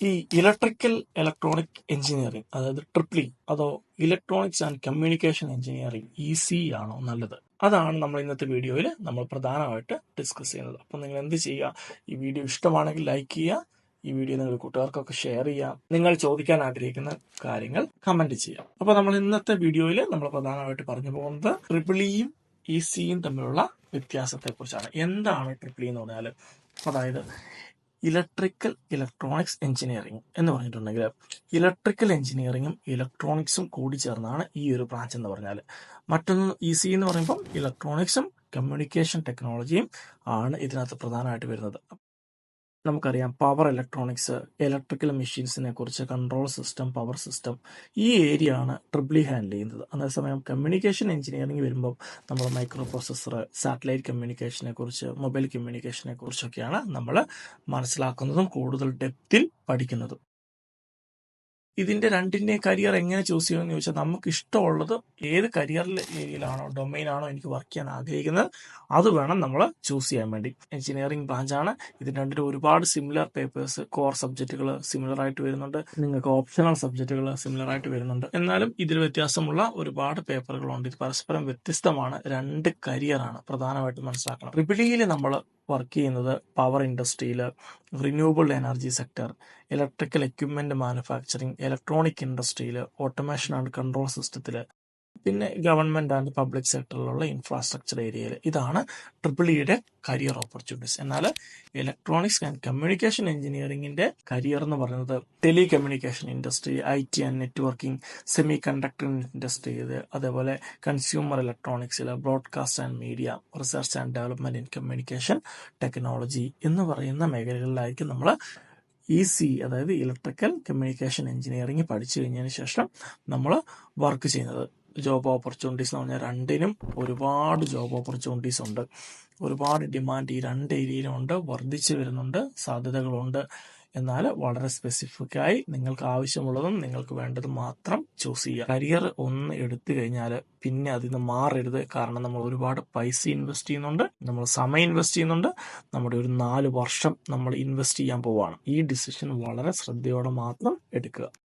ഈ electrical electronic engineering അതായത് triple E അതോ electronics and communication engineering E C ആണോ നല്ലത്? അതാണ് നമ്മൾ ഇന്നത്തെ വീഡിയോയിൽ നമ്മൾ പ്രധാനമായിട്ട് ഡിസ്കസ് ചെയ്യുന്നത്. അപ്പോൾ നിങ്ങൾ എന്ത് ചെയ്യുക? ഈ വീഡിയോ ഇഷ്ടമാണെങ്കിൽ ലൈക്ക് ചെയ്യുക. ഈ വീഡിയോ നിങ്ങൾ കൂട്ടുകാർക്കൊക്കെ ഷെയർ ചെയ്യാം നിങ്ങൾ ചോദിക്കാൻ ആഗ്രഹിക്കുന്ന കാര്യങ്ങൾ കമന്റ് ചെയ്യാം അപ്പോൾ നമ്മൾ ഇന്നത്തെ വീഡിയോയിൽ നമ്മൾ പ്രധാനമായിട്ട് പറഞ്ഞു പോകുന്നത് ട്രിപ്പിളിയും ഇ സിയും തമ്മിലുള്ള വ്യത്യാസത്തെക്കുറിച്ചാണ്. എന്താണ് ട്രിപ്പിളി എന്ന് പറഞ്ഞാൽ അതായത് ഇലക്ട്രിക്കൽ ഇലക്ട്രോണിക്സ് എഞ്ചിനീയറിംഗ് എന്ന് പറഞ്ഞിട്ടുണ്ടെങ്കിൽ ഇലക്ട്രിക്കൽ എഞ്ചിനീയറിംഗും ഇലക്ട്രോണിക്സും കൂടി ചേർന്നാണ് ഈ ഒരു ബ്രാഞ്ച് എന്ന് പറഞ്ഞാൽ മറ്റൊന്ന് ഇ സി എന്ന് പറയുമ്പോൾ ഇലക്ട്രോണിക്സും കമ്മ്യൂണിക്കേഷൻ ടെക്നോളജിയും ആണ് ഇതിനകത്ത് പ്രധാനമായിട്ട് വരുന്നത്. നമുക്കറിയാം പവർ ഇലക്ട്രോണിക്സ് ഇലക്ട്രിക്കൽ മെഷീൻസിനെ കുറിച്ച് കൺട്രോൾ സിസ്റ്റം പവർ സിസ്റ്റം ഈ ഏരിയ ആണ് ട്രിപ്പിളി ഹാൻഡിൽ ചെയ്യുന്നത്. അതേസമയം കമ്മ്യൂണിക്കേഷൻ എഞ്ചിനീയറിംഗ് വരുമ്പോൾ നമ്മൾ മൈക്രോ പ്രോസസ്സർ സാറ്റലൈറ്റ് കമ്മ്യൂണിക്കേഷനെ കുറിച്ച് മൊബൈൽ കമ്മ്യൂണിക്കേഷനെ കുറിച്ചൊക്കെയാണ് നമ്മൾ മനസ്സിലാക്കുന്നതും കൂടുതൽ ഡെപ്തിൽ പഠിക്കുന്നതും. ഇതിന്റെ രണ്ടിന്റെ കരിയർ എങ്ങനെ ചൂസ് ചെയ്യുമെന്ന് ചോദിച്ചാൽ നമുക്ക് ഇഷ്ടമുള്ളത് ഏത് കരിയർ ഏരിയയിലാണോ ഡൊമൈൻ ആണോ എനിക്ക് വർക്ക് ചെയ്യാൻ ആഗ്രഹിക്കുന്നത് അത് വേണം നമ്മൾ ചൂസ് ചെയ്യാൻ വേണ്ടി. എഞ്ചിനീയറിംഗ് ബ്രാഞ്ചാണ് ഇതിന് രണ്ടിലും ഒരുപാട് സിമിലർ പേപ്പേഴ്സ് കോർ സബ്ജക്റ്റുകൾ സിമിലർ ആയിട്ട് വരുന്നുണ്ട്. നിങ്ങൾക്ക് ഓപ്ഷണൽ സബ്ജക്റ്റുകൾ സിമിലർ ആയിട്ട് വരുന്നുണ്ട്. എന്നാലും ഇതിൽ വ്യത്യാസമുള്ള ഒരുപാട് പേപ്പറുകളുണ്ട് ഇത് പരസ്പരം വ്യത്യസ്തമാണ്. രണ്ട് കരിയറാണ് പ്രധാനമായിട്ടും മനസ്സിലാക്കണം. ട്രിപ്പിളിയിൽ നമ്മൾ വർക്ക് ചെയ്യുന്നത് പവർ ഇൻഡസ്ട്രിയിൽ renewable energy sector electrical equipment manufacturing electronic ഇൻഡസ്ട്രിയിൽ ഓട്ടോമേഷൻ ആൻഡ് കൺട്രോൾ സിസ്റ്റത്തിൽ പിന്നെ ഗവൺമെന്റ് ആൻഡ് പബ്ലിക് സെക്ടറിലുള്ള ഇൻഫ്രാസ്ട്രക്ചർ ഏരിയയിൽ ഇതാണ് ട്രിപ്പിൾ ഇയുടെ കരിയർ ഓപ്പർച്യൂണിറ്റീസ് എന്നാൽ ഇലക്ട്രോണിക്സ് ആൻഡ് കമ്മ്യൂണിക്കേഷൻ എഞ്ചിനീയറിംഗിന്റെ കരിയർ എന്ന് പറയുന്നത് telecommunication industry I T and networking semiconductor industry അതേപോലെ consumer ഇലക്ട്രോണിക്സിൽ broadcast and media research and development in communication technology എന്ന് പറയുന്ന മേഖലകളിലായിരിക്കും നമ്മൾ ഇ സി അതായത് ഇലക്ട്രിക്കൽ കമ്മ്യൂണിക്കേഷൻ എഞ്ചിനീയറിംഗ് പഠിച്ചു കഴിഞ്ഞതിന് ശേഷം നമ്മൾ വർക്ക് ചെയ്യുന്നത്. ജോബ് ഓപ്പർച്യൂണിറ്റീസ് എന്ന് പറഞ്ഞാൽ രണ്ടിനും ഒരുപാട് ജോബ് ഓപ്പർച്യൂണിറ്റീസ് ഉണ്ട്. ഒരുപാട് ഡിമാൻഡ് ഈ രണ്ട് ഏരിയയിലും ഉണ്ട്. വർദ്ധിച്ചു വരുന്നുണ്ട്. സാധ്യതകളുണ്ട്. എന്നാൽ വളരെ സ്പെസിഫിക് ആയി നിങ്ങൾക്ക് ആവശ്യമുള്ളതും നിങ്ങൾക്ക് വേണ്ടതും മാത്രം ചൂസ് ചെയ്യുക. കരിയർ ഒന്ന് എടുത്തു കഴിഞ്ഞാൽ പിന്നെ അതിൽ നിന്ന് മാറരുത്. കാരണം നമ്മൾ ഒരുപാട് പൈസ ഇൻവെസ്റ്റ് ചെയ്യുന്നുണ്ട്. നമ്മൾ സമയം ഇൻവെസ്റ്റ് ചെയ്യുന്നുണ്ട്. നമ്മുടെ ഒരു നാല് വർഷം നമ്മൾ ഇൻവെസ്റ്റ് ചെയ്യാൻ പോവുകയാണ് ഈ ഡിസിഷൻ വളരെ ശ്രദ്ധയോടെ മാത്രം എടുക്കുക.